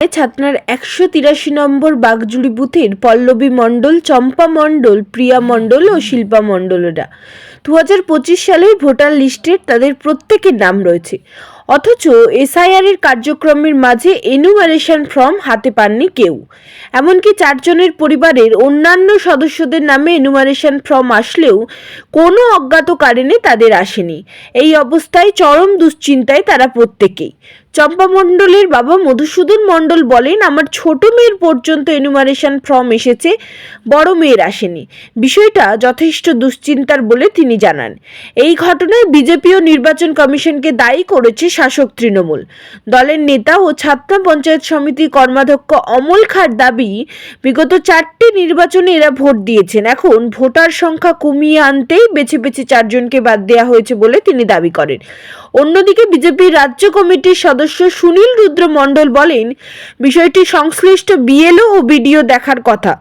ছাতনার একশো তিরাশি নম্বর বাগজুড়ি বুথের পল্লবী মণ্ডল, চম্পা মণ্ডল, প্রিয়া মণ্ডল ও শিল্পা মণ্ডলরা দু হাজার পঁচিশ সালের ভোটার লিস্টে তাদের প্রত্যেকের নাম রয়েছে। অথচ এসআইআর এর কার্যক্রমের মাঝে এনুমারেশন ফর্ম হাতে পাননি কেউ। এমনকি চারজনের পরিবারের অন্যান্য সদস্যদের নামে এনুমারেশন ফর্ম আসলেও কোনো অজ্ঞাত কারণে তাদের আসেনি। এই অবস্থায় চরম দুশ্চিন্তায় তারা প্রত্যেকেই। চম্পা মণ্ডলের বাবা মধুসূদন মণ্ডল বলেন, আমার ছোট মেয়ের পর্যন্ত এনুমারেশন ফর্ম এসেছে, বড় মেয়ের আসেনি। বিষয়টা যথেষ্ট দুশ্চিন্তার বলে তিনি জানান, এই ঘটনায় বিজেপি ও নির্বাচন কমিশনকে দায়ী করেছে শাসক তৃণমূল। দলের নেতা ও ছাত্রা পঞ্চায়েত সমিতি কর্মাধ্যক্ষ অমল খার দাবি, বিগত চারটি নির্বাচনে এরা ভোট দিয়েছেন। এখন ভোটার সংখ্যা কমিয়ে আনতেই বেছে বেছে চারজনকে বাদ দেওয়া হয়েছে বলে তিনি দাবি করেন। অন্যদিকে বিজেপির রাজ্য কমিটির সদস্য সুনীল রুদ্র মণ্ডল বলেন, বিষয়টি সংশ্লিষ্ট বিএলও ও বিডিও দেখার কথা।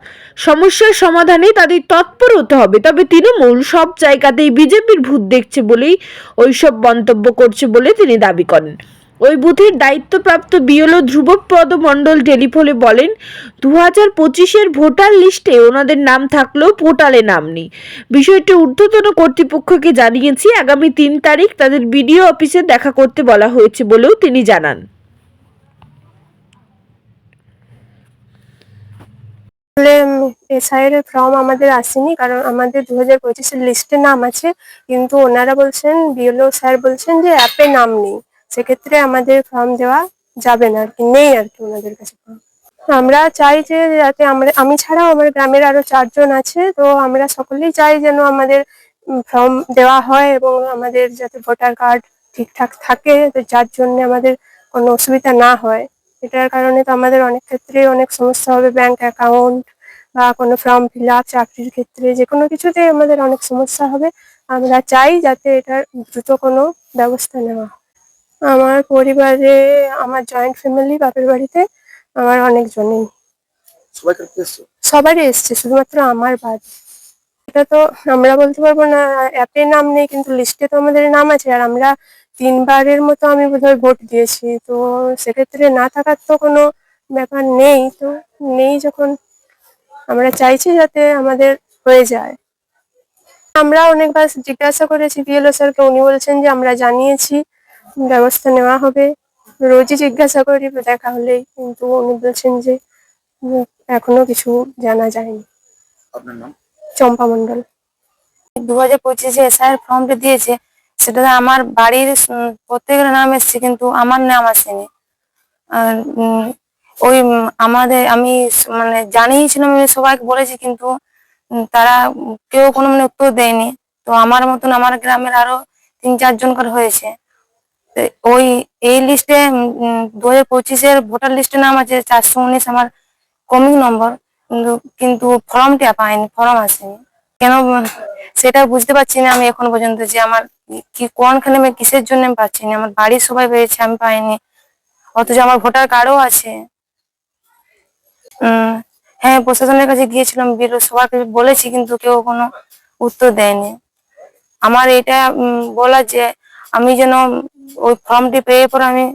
সমস্যার সমাধানে তাদের তৎপর হতে হবে। তবে তৃণমূল সব জায়গাতেই বিজেপির ভূত দেখছে বলেই ওইসব মন্তব্য করছে বলে তিনি দাবি করেন। ওই বুথের দায়িত্বপ্রাপ্ত বিএলও ধ্রুবপদ মণ্ডল টেলিফোনে বলেন দু হাজার পঁচিশের ভোটার লিস্টে ওনাদের নাম থাকলেও পোর্টালে নাম নেই। বিষয়টি ঊর্ধ্বতন কর্তৃপক্ষকে জানিয়েছি। আগামী তিন তারিখ তাদের বিডিও অফিসে দেখা করতে বলা হয়েছে বলেও তিনি জানান। আসলে এসআইয়ের ফর্ম আমাদের আসেনি, কারণ আমাদের দু হাজার পঁচিশের লিস্টে নাম আছে, কিন্তু ওনারা বলছেন, বিএলও স্যার বলছেন যে অ্যাপে নাম নেই সেক্ষেত্রে আমাদের ফর্ম দেওয়া যাবে না, আর কি, নেই আর কি ওনাদের কাছে। আমরা চাই যে যাতে আমরা, আমি ছাড়াও আমার গ্রামের আরও চারজন আছে, তো আমরা সকলেই চাই যেন আমাদের ফর্ম দেওয়া হয় এবং আমাদের যাতে ভোটার কার্ড ঠিকঠাক থাকে যার জন্য আমাদের কোনো অসুবিধা না হয় এটার কারণে তো আমাদের অনেক ক্ষেত্রে অনেক সমস্যা হবে ব্যাংক অ্যাকাউন্ট বা কোনো ফর্ম ফিল আপ চাকরির ক্ষেত্রে যে কোনো কিছুতে আমাদের অনেক সমস্যা হবে। আমরা চাই যাতে এটার দ্রুত কোনো ব্যবস্থা নেওয়া আমার পরিবারে আমার জয়েন্ট ফ্যামিলি বাপের বাড়িতে আমার অনেকজনই। সবারই এসছে শুধুমাত্র আমার বাদ এটা তো আমরা বলতে পারব না অ্যাপে নাম নেই কিন্তু লিস্টে তো আমাদের নাম আছে। আর আমরা তিনবারের মতো আমি বোধহয় ভোট দিয়েছি তো সেক্ষেত্রে না থাকার তো কোনো ব্যাপার নেই। তো নেই যখন আমরা চাইছি যাতে আমাদের হয়ে যায়। আমরা অনেকবার জিজ্ঞাসা করেছি বিএলও স্যারকে উনি বলছেন যে আমরা জানিয়েছি ব্যবস্থা নেওয়া হবে। রোজই জিজ্ঞাসা করি দেখা হলেই কিন্তু উনি বলছেন যে এখনও কিছু জানা যায়নি। চম্পা মণ্ডল। দু হাজার পঁচিশে এসআইয়ের ফর্মটা দিয়েছে। সেটাতে আমার বাড়ির প্রত্যেকের নাম এসেছে, কিন্তু আমার নাম আসেনি। আর ওই আমাদের, আমি মানে জানিয়েছিলাম, আমি সবাইকে বলেছি, কিন্তু তারা কেউ কোনো মানে উত্তর দেয়নি। তো আমার মতন আমার গ্রামের আরও তিন চারজন করে হয়েছে। ওই, এই লিস্টে দু হাজার পঁচিশের ভোটার লিস্টে নাম আছে, চারশো উনিশ আমার কমিং নম্বর। কিন্তু কিন্তু ফর্মটা পাইনি, ফর্ম আসেনি। কেন, সেটা বুঝতে পারছি না আমি এখন পর্যন্ত যে আমার কি- কোনখানে আমি কিসের জন্য আমি পাচ্ছি না? আমার বাড়ির সবাই পেয়েছে, আমি পাইনি। অথচ আমার ভোটার কার্ডও আছে। হ্যাঁ প্রশাসনের কাছে গিয়েছিলাম বিএলও সবাইকে বলেছি, কিন্তু কেউ কোনো উত্তর দেয়নি। আমার এটা বলা যে আমি যেন ওই ফর্মটি পেয়ে পর আমি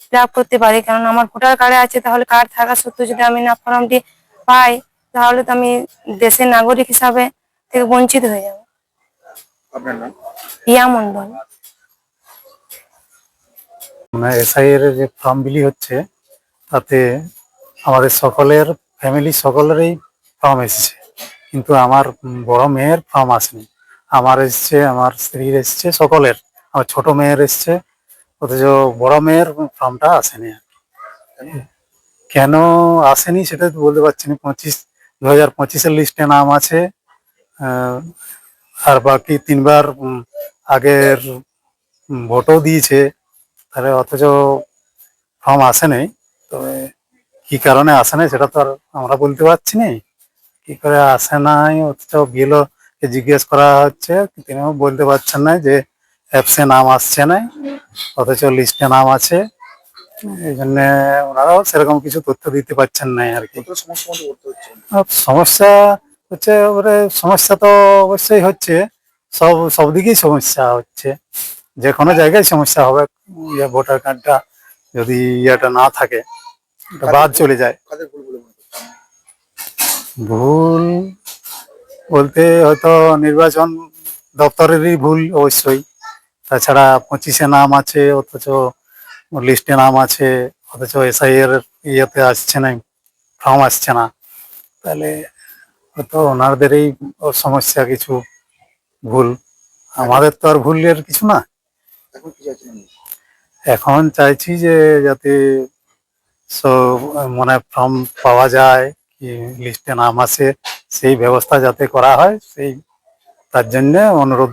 ফিল করতে পারি। কারণ আমার ভোটার কার্ডে আছে, তাহলে কার্ড থাকা সত্ত্বেও যদি আমি না ফর্মটি পাই, তাহলে তো আমি দেশের নাগরিক হিসাবে থেকে বঞ্চিত হয়ে যাব। আপনার নাম? ইয়া মন্ডল মানে এসআই এর যে ফর্ম বিলি হচ্ছে তাতে আমাদের সকলের ফ্যামিলি সকলেরই ফর্ম এসেছে। কিন্তু আমার বড় মেয়ের ফর্ম আসেনি। আমার এসছে আমার স্ত্রীর এসছে সকলের। আমার ছোট মেয়ের এসছে অথচ বড় মেয়ের ফর্মটা আসেনি আর কেন আসেনি সেটা তো বলতে পারছি না। পঁচিশ দু হাজার পঁচিশের লিস্টে নাম আছে আহ, আর বাকি তিনবার আগের ভোটও দিয়েছে। তাহলে অথচ ফর্ম আসে নাই। তবে কি কারণে আসে নাই সেটা তো আর আমরা বলতে পারছি না। কি করে আসে নাই অথচ বিএলও কে জিজ্ঞেস করা হচ্ছে তিনিও বলতে পারছেন না যে অ্যাপসে নাম আসছে না অথচ লিস্টে নাম আছে। এই জন্য ওনারাও সেরকম কিছু তথ্য দিতে পারছেন না আর কি। সমস্যা হচ্ছে এবারে সমস্যা তো অবশ্যই হচ্ছে। সব সব দিকেই সমস্যা হচ্ছে। যে কোনো জায়গায় সমস্যা হবে। ইয়ে ভোটার কার্ডটা যদি ইয়েটা না থাকে বাদ চলে যায়। ভুল বলতে হয়তো নির্বাচন দপ্তরেরই ভুল অবশ্যই। তাছাড়া পঁচিশে নাম আছে অথচ লিস্টে নাম আছে অথচ এসআই এর ইয়েতে আসছে না ফর্ম আসছে না। তাহলে হয়তো ওনাদেরই সমস্যা কিছু ভুল। আমাদের তো আর ভুলের কিছু না। এখন চাইছি যে যাতে সব মানে ফর্ম পাওয়া যায় কি লিস্টে নাম আসে সেই ব্যবস্থা যাতে করা হয় সেই তার জন্য অনুরোধ।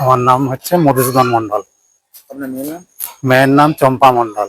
আমার নাম হচ্ছে মধুসূদন মন্ডল মেয়ের নাম? চম্পা মন্ডল